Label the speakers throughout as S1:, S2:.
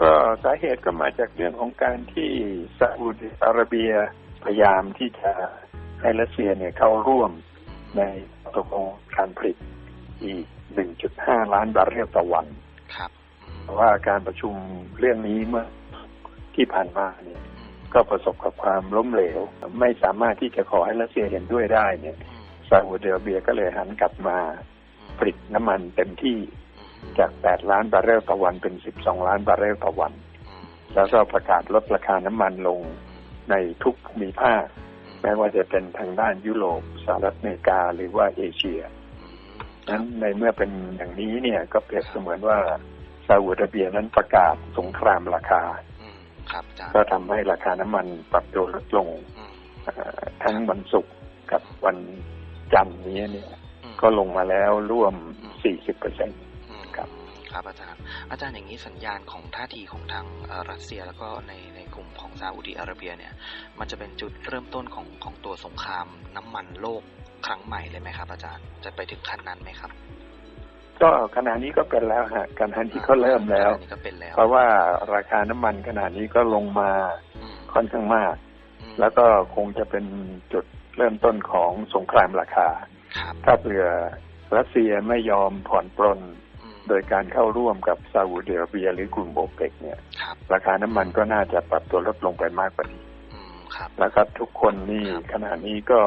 S1: ก็สาเหตุก็มาจากเรื่องของการที่ซาอุดิอาระเบียพยายามที่จะให้รัสเซียเนี่ยเข้าร่วมในตกลงการผลิตอีก 1.5 ล้านบาร์เรลต่อวัน
S2: ครับ
S1: เพราะว่าการประชุมเรื่องนี้เมื่อที่ผ่านมาเนี่ยก็ประสบกับความล้มเหลว ไม่สามารถที่จะขอให้รัสเซียเห็นด้วยได้เนี่ยซาอุดิอาระเบียก็เลยหันกลับมาผลิตน้ำมันเต็มที่ จาก 8 ล้านบาร์เรลต่อวันเป็น 12 ล้านบาร์เรลต่อวัน แล้วก็ประกาศลดราคาน้ำมันลงในทุกภูมิภาคแม้ว่าจะเป็นทางด้านยุโรปสหรัฐอเมริกาหรือว่าเอเชียนั้นในเมื่อเป็นอย่างนี้เนี่ยก็เปรียบเสมือนว่าซาอุดิอาระเบียนั้นประกาศสงครามราคา
S2: ครับอาจารย์
S1: ก็ทำให้ราคาน้ำมันปรับตัวลดลง
S2: อืม
S1: เอ่อทั้งวันศุกร์กับวันจันทร์นี้เนี่ย
S2: อืม
S1: ก็ลงมาแล้วร่วม 40เปอร์เซ็นต์
S2: อืม
S1: ครับ
S2: ครับอาจารย์ อาจารย์อย่างนี้สัญญาณของท่าทีของทางเอ่อรัสเซียแล้วก็ในในกลุ่มของซาอุดิอาระเบียเนี่ย มันจะเป็นจุดเริ่มต้นของของตัวสงครามน้ำมันโลกครั้งใหม่เลยไหมครับ อาจารย์ จะไปถึงขั้นนั้นไหมครับ
S1: ก็ขณะนี้ก็เป็นแล้วฮะขณะนี้ก็เริ่มแล้ว
S2: อันนี้ก็เป็นแล้ว
S1: เพราะว่าราคาน้ำมันขณะนี้ก็ลงมา
S2: อืม
S1: ค่อนข้างมาก
S2: อืม
S1: แล้วก็คงจะเป็นจุดเริ่มต้นของสงครามราคา
S2: ครับ
S1: ถ้าเผื่อรัสเซียไม่ยอมผ่อนปรน
S2: อืม
S1: โดยการเข้าร่วมกับซาอุดิอาระเบียหรือกลุ่มโอเปกเนี่ย
S2: ครับ
S1: ราคาน้ำมันก็น่าจะปรับตัวลดลงไปมากกว่านี้
S2: อืมครับ
S1: แล้วก็ทุกคนนี่ขณะนี้ก็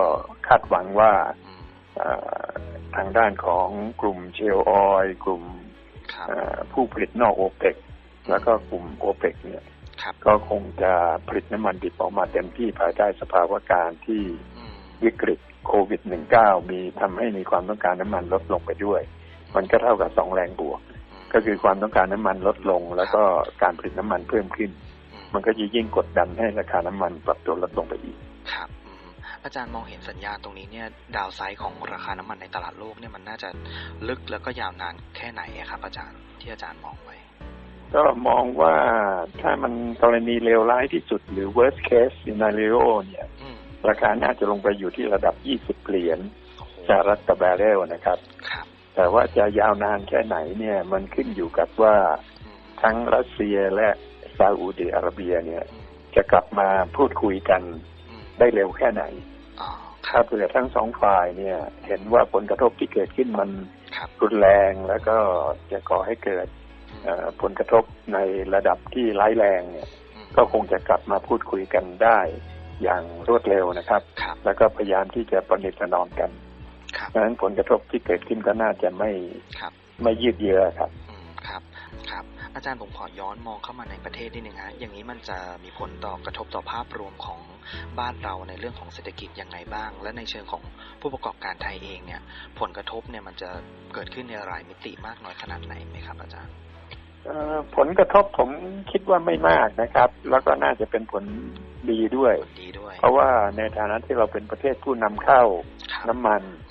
S1: คาดหวังว่า
S2: อืม
S1: เอ่อทางด้านของกลุ่มเชลออยล์กลุ่ม
S2: ครับ
S1: เอ่อผู้ผลิตนอกโอเปกแล้วก็กลุ่มโอเปกเนี่ย
S2: ครับ
S1: ก็คงจะผลิตน้ำมันดิบออกมาเต็มที่ภายใต้สภาวะการที่
S2: อืม
S1: วิกฤตโควิด -19 มีทำให้มีความต้องการน้ำมันลดลงไปด้วย มันก็เท่ากับสองแรงบวก ก็คือความต้องการน้ำมันลดลง แล้วก็การผลิตน้ำมันเพิ่มขึ้น
S2: อืม
S1: มันก็จะยิ่งกดดันให้ราคาน้ำมันปรับตัวลดลงไปอีก
S2: ครับอืมอาจารย์มองเห็นสัญญาณตรงนี้เนี่ยดาวไซด์ของราคาน้ำมันในตลาดโลกเนี่ยมันน่าจะลึกแล้วก็ยาวนานแค่ไหนอะครับ อาจารย์ที่อาจารย์มองไว้
S1: ก็มองว่าถ้ามันกรณีเลวร้ายที่สุดหรือ worst case scenario เนี่ย
S2: อืม
S1: ราคาน่าจะลงไปอยู่ที่ระดับ 20 เหรียญ
S2: โอ้โห
S1: สหรัฐต่อแบเรลนะครับ
S2: ครับ
S1: แต่ว่าจะยาวนานแค่ไหนเนี่ย มันขึ้นอยู่กับว่า
S2: อืม
S1: ทั้งรัสเซียและซาอุดิอาระเบียเนี่ย
S2: อืม
S1: จะกลับมาพูดคุยกัน
S2: อืม
S1: ได้เร็วแค่ไหน
S2: อ๋อค
S1: ถ้า
S2: รับ
S1: เผื่อทั้งสองฝ่ายเนี่ย เห็นว่าผลกระทบที่เกิดขึ้นมัน
S2: ครับ
S1: รุนแรงแล้วก็จะก่อให้เกิด
S2: อืม
S1: เอ่อผลกระทบในระดับที่ร้ายแรงเนี่ย
S2: อืม
S1: ก็คงจะกลับมาพูดคุยกันได้อย่างรวดเร็วนะครับ
S2: ครับ
S1: แล้วก็พยายามที่จะประนิประนอมกัน
S2: ครับ
S1: ดังนั้นผลกระทบที่เกิดขึ้นก็น่าจะไม่
S2: ครับ
S1: ไม่ยืดเยื้อครับ
S2: อืมครับครับ อาจารย์ผมขอย้อนมองเข้ามาในประเทศนิดนึงฮะอย่างนี้มันจะมีผลต่อกระทบต่อภาพรวมของบ้านเราในเรื่องของเศรษฐกิจยังไงบ้าง และในเชิงของผู้ประกอบการไทยเองเนี่ย ผลกระทบเนี่ยมันจะเกิดขึ้นในรายมิติมากน้อยขนาดไหนไหมครับ อาจารย์
S1: เอ่อผลกระทบผมคิดว่าไม่มากนะครับ แล้วก็น่าจะเป็นผลดีด้วย
S2: ผลดีด้วย
S1: เพราะว่าในฐานะที่เราเป็นประเทศผู้นำเข้า
S2: ครับ
S1: น้ำมัน
S2: อืมอืม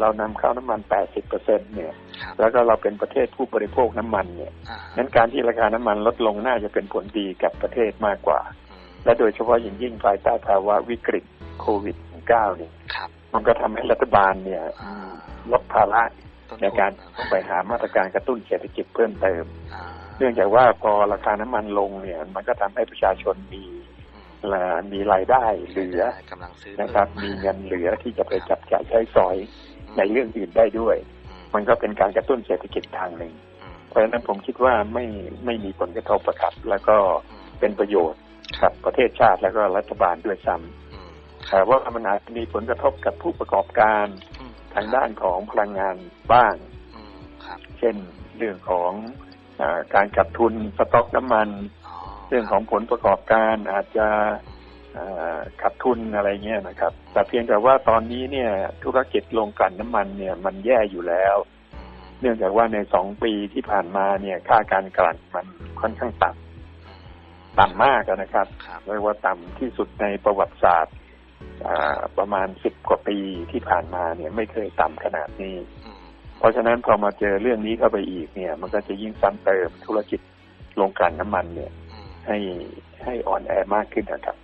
S1: เรานำเข้าน้ำมัน 80เปอร์เซ็นเนี่ย
S2: ครับ
S1: แล้วก็เราเป็นประเทศผู้บริโภคน้ำมันเนี่ย
S2: อ่า
S1: นั้นการที่ราคาน้ำมันลดลงน่าจะเป็นผลดีกับประเทศมากกว่า
S2: อืม
S1: และโดยเฉพาะอย่างยิ่งภายใต้ภาวะวิกฤตโควิด -19 เนี่ย
S2: ครับ
S1: มันก็ทำให้รัฐบาลเนี่ย
S2: อ่า
S1: ลดภาระ
S2: ต้น
S1: ใน
S2: ทุน
S1: การต้องไปหามาตรการกระตุ้นเศรษฐกิจเพิ่มเติม
S2: อ่า
S1: เนื่องจากว่าพอราคาน้ำมันลงเนี่ย มันก็ทำให้ประชาชนมี
S2: อืม
S1: เอ่อมีรายได้เหลือ
S2: กำลังซื้อ
S1: นะครับ
S2: พิ่
S1: มีเงินเหลือที่จะไปจับจ่ายใช้สอย ในเรื่องอื่นได้ด้วย
S2: อืม
S1: มันก็เป็นการกระตุ้นเศรษฐกิจทางหนึ่ง
S2: อืม
S1: เพราะฉะนั้นผมคิดว่าไม่ไม่มีผลกระทบประครับ แล้วก็
S2: อืม
S1: เป็นประโยชน์กับประเทศชาติแล้วก็รัฐบาลด้วยซ้ำ
S2: อืม
S1: แต่ว่ามันอาจจะมีผลกระทบกับผู้ประกอบการ
S2: อืม
S1: ทางด้านของพลังงานบ้าง
S2: อืมครับ
S1: เช่นเรื่องของอาการขาดทุนสต็อกน้ำมัน
S2: อ๋อ
S1: เรื่องของผลประกอบการอาจจะอ่า ขาดทุนอะไรเงี้ยนะครับ แต่เพียงแต่ว่าตอนนี้เนี่ยธุรกิจโรงกลั่นน้ำมันเนี่ยมันแย่อยู่แล้ว
S2: อืม
S1: เนื่องจากว่าในสองปีที่ผ่านมาเนี่ยค่าการกลั่นมันค่อนข้างต่ำ
S2: อืม
S1: ต่ำมากอะนะครับ
S2: ครับ
S1: เรียกว่าต่ำที่สุดในประวัติศาสตร์อ่าประมาณสิบกว่าปีที่ผ่านมาเนี่ยไม่เคยต่ำขนาดนี้
S2: อืม
S1: เพราะฉะนั้นพอมาเจอเรื่องนี้เข้าไปอีกเนี่ย มันก็จะยิ่งซ้ำเติมธุรกิจโรงกลั่นน้ำมันเนี่ย
S2: อืม
S1: ให้ให้อ่อนแอมากขึ้นนะครับ